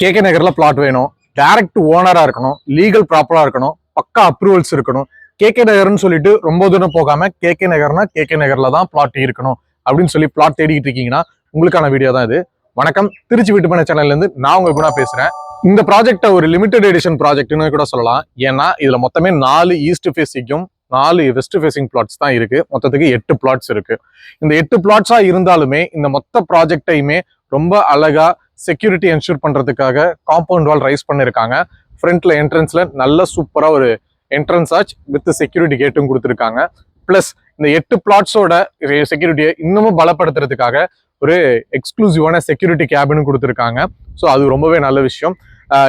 KK நகரில் flat வேணும். Direct ஓனராக இருக்கணும். லீகல் ப்ராப்பராக இருக்கணும். பக்கா அப்ரூவல்ஸ் இருக்கணும். கேகே நகர்னு சொல்லிட்டு ரொம்ப தூரம் போகாம கேகே நகர்னா கேகே நகரில் தான் பிளாட் இருக்கணும். அப்படின்னு சொல்லி பிளாட் தேடிக்கிட்டு இருக்கீங்கன்னா உங்களுக்கான வீடியோ தான் இது. வணக்கம். திருச்சி வீட்டுமனை சேனல்லேருந்து நான் உங்கள் குணா பேசுகிறேன் இந்த ப்ராஜெக்ட்டை ஒரு லிமிடெட் எடிஷன் ப்ராஜெக்ட்னு கூட சொல்லலாம். ஏன்னா இதில் மொத்தமே நாலு ஈஸ்ட் ஃபேஸிக்கும் நாலு வெஸ்ட் ஃபேசிங் பிளாட்ஸ் தான் இருக்கு. மொத்தத்துக்கு எட்டு பிளாட்ஸ் இருக்கு. இந்த எட்டு பிளாட்ஸா இருந்தாலுமே இந்த மொத்த ப்ராஜெக்டையுமே ரொம்ப அழகா செக்யூரிட்டி என்ஷூர் பண்ணுறதுக்காக காம்பவுண்ட் வால் ரைஸ் பண்ணியிருக்காங்க ஃப்ரண்ட்டில் என்ட்ரன்ஸில் நல்ல சூப்பராக ஒரு என்ட்ரன்ஸ் ஆச் வித் செக்யூரிட்டி கேட்டும் கொடுத்துருக்காங்க. ப்ளஸ் இந்த எட்டு பிளாட்ஸோட செக்யூரிட்டியை இன்னமும் பலப்படுத்துறதுக்காக ஒரு எக்ஸ்க்ளூசிவான செக்யூரிட்டி கேபினும் கொடுத்துருக்காங்க. ஸோ அது ரொம்பவே நல்ல விஷயம்.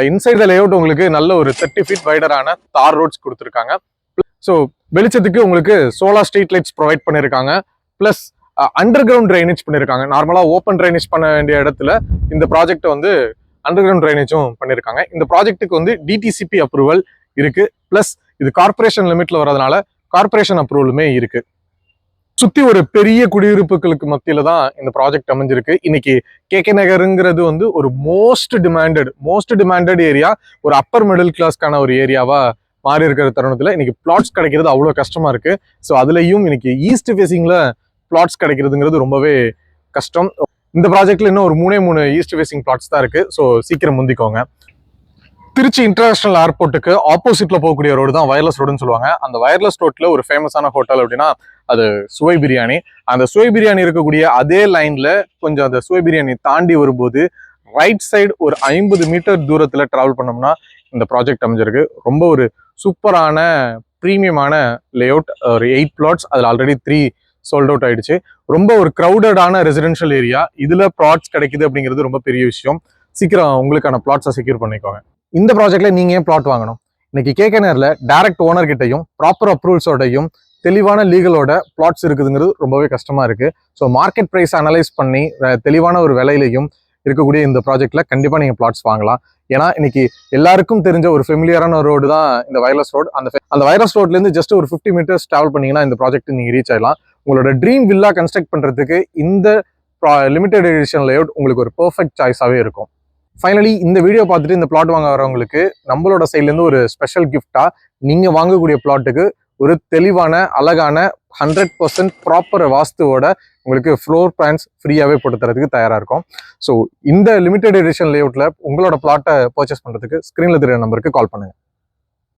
இன்சைட் த லேஅவுட் உங்களுக்கு நல்ல ஒரு தேர்ட்டி ஃபீட் வைடரான தார் ரோட்ஸ் கொடுத்துருக்காங்க. ஸோ வெளிச்சத்துக்கு உங்களுக்கு சோலார் ஸ்ட்ரீட் லைட்ஸ் ப்ரொவைட் பண்ணியிருக்காங்க ப்ளஸ் அண்டர் கிரவுண்ட் ட்ரைனேஜ் பண்ணியிருக்காங்க நார்மலாக ஓப்பன் ட்ரைனேஜ் பண்ண வேண்டிய இடத்துல இந்த ப்ராஜெக்ட் வந்து அண்டர் கிரவுண்ட் ட்ரைனேஜும் பண்ணியிருக்காங்க இந்த ப்ராஜெக்ட்டுக்கு வந்து டிடிசிபி அப்ரூவல் இருக்கு. ப்ளஸ் இது கார்பரேஷன் லிமிட்ல வரதுனால கார்பரேஷன் அப்ரூவலுமே இருக்கு. சுத்தி ஒரு பெரிய குடியிருப்புகளுக்கு மத்தியில தான் இந்த ப்ராஜெக்ட் அமைஞ்சிருக்கு. இன்னைக்கு கே கே நகருங்கிறது வந்து ஒரு most demanded most demanded area ஒரு அப்பர் மிடில் கிளாஸ்க்கான ஒரு ஏரியாவா மாறி இருக்கிற தருணத்துல இன்னைக்கு பிளாட்ஸ் கிடைக்கிறது அவ்வளோ கஷ்டமா இருக்கு. ஸோ அதுலயும் இன்னைக்கு ஈஸ்ட் ஃபேசிங்ல பிளாட்ஸ் கிடைக்கிறதுங்கிறது ரொம்பவே கஷ்டம். இந்த ப்ராஜெக்ட்ல இன்னும் ஒரு மூணே மூணு ஈஸ்ட் ஃபேசிங் பிளாட்ஸ் தான் இருக்கு. ஸோ சீக்கிரம் முந்திக்கோங்க. திருச்சி இன்டர்நேஷனல் ஏர்போர்ட்டுக்கு ஆப்போசிட்ல போகக்கூடிய ரோடு தான் வயர்லெஸ் ரோடுன்னு சொல்லுவாங்க. அந்த வயர்லெஸ் ரோட்ல ஒரு ஃபேமஸான ஹோட்டல் அப்படின்னா அது சுவை பிரியாணி. அந்த சுவை பிரியாணி இருக்கக்கூடிய அதே லைன்ல கொஞ்சம் அந்த சுவை பிரியாணி தாண்டி வரும்போது ரைட் சைடு ஒரு ஐம்பது மீட்டர் தூரத்துல டிராவல் பண்ணோம்னா இந்த ப்ராஜெக்ட் அமைஞ்சிருக்கு. ரொம்ப ஒரு சூப்பரான ப்ரீமியமான லேஅவுட் ஒரு எயிட் பிளாட்ஸ் அதில் ஆல்ரெடி த்ரீ சோல்ட் அவுட் ஆயிடுச்சு. ரொம்ப ஒரு க்ரௌடடான ரெசிடென்ஷியல் ஏரியா இதுல ப்ளாட்ஸ் கிடைக்குது அப்படிங்கிறது ரொம்ப பெரிய விஷயம். சீக்கிரம் உங்களுக்கான பிளாட்ஸை செக்யூர் பண்ணிக்கோங்க. இந்த ப்ராஜெக்ட்ல நீங்க ஏன் பிளாட் வாங்கணும்? இன்னைக்கு கேகேனர்ல டைரக்ட் ஓனர் கிட்டையும் ப்ராப்பர் அப்ரூவல்ஸோடையும் தெளிவான லீகலோட பிளாட்ஸ் இருக்குதுங்கிறது ரொம்பவே கஷ்டமா இருக்கு. ஸோ மார்க்கெட் ப்ரைஸ் அனலைஸ் பண்ணி தெளிவான ஒரு விலையிலையும் இருக்கக்கூடிய இந்த ப்ராஜெக்ட்ல கண்டிப்பா நீங்க பிளாட்ஸ் வாங்கலாம். ஏன்னா இன்னைக்கு எல்லாருக்கும் தெரிஞ்ச ஒரு ஃபெமிலியரான ரோடு தான் இந்த வைரஸ் ரோடு அந்த அந்த வைரஸ் ரோட்ல இருந்து ஜஸ்ட் ஒரு ஃபிஃப்டி மீட்டர்ஸ் டிராவல் பண்ணீங்கன்னா இந்த ப்ராஜெக்ட் நீங்க ரீச் ஆயிடலாம். உங்களோட ட்ரீம் வில்லா கன்ஸ்ட்ரக்ட் பண்ணுறதுக்கு இந்த லிமிடெட் எடிஷன் லேஅவுட் உங்களுக்கு ஒரு பர்ஃபெக்ட் சாய்ஸாகவே இருக்கும். ஃபைனலி இந்த வீடியோ பார்த்துட்டு இந்த பிளாட் வாங்க வரவங்களுக்கு நம்மளோட சைட்லேருந்து ஒரு ஸ்பெஷல் கிஃப்டாக நீங்கள் வாங்கக்கூடிய பிளாட்டுக்கு ஒரு தெளிவான அழகான ஹண்ட்ரட் பர்சன்ட் ப்ராப்பர் வாஸ்துவோட உங்களுக்கு ஃப்ளோர் பிளான்ஸ் ஃப்ரீயாகவே போட்டு தரதுக்கு தயாராக இருக்கும். ஸோ இந்த லிமிடெட் எடிஷன் லேஅவுட்டில் உங்களோட பிளாட்டை பர்ச்சேஸ் பண்ணுறதுக்கு ஸ்க்ரீனில் தெரிய நம்பருக்கு கால் பண்ணுங்கள்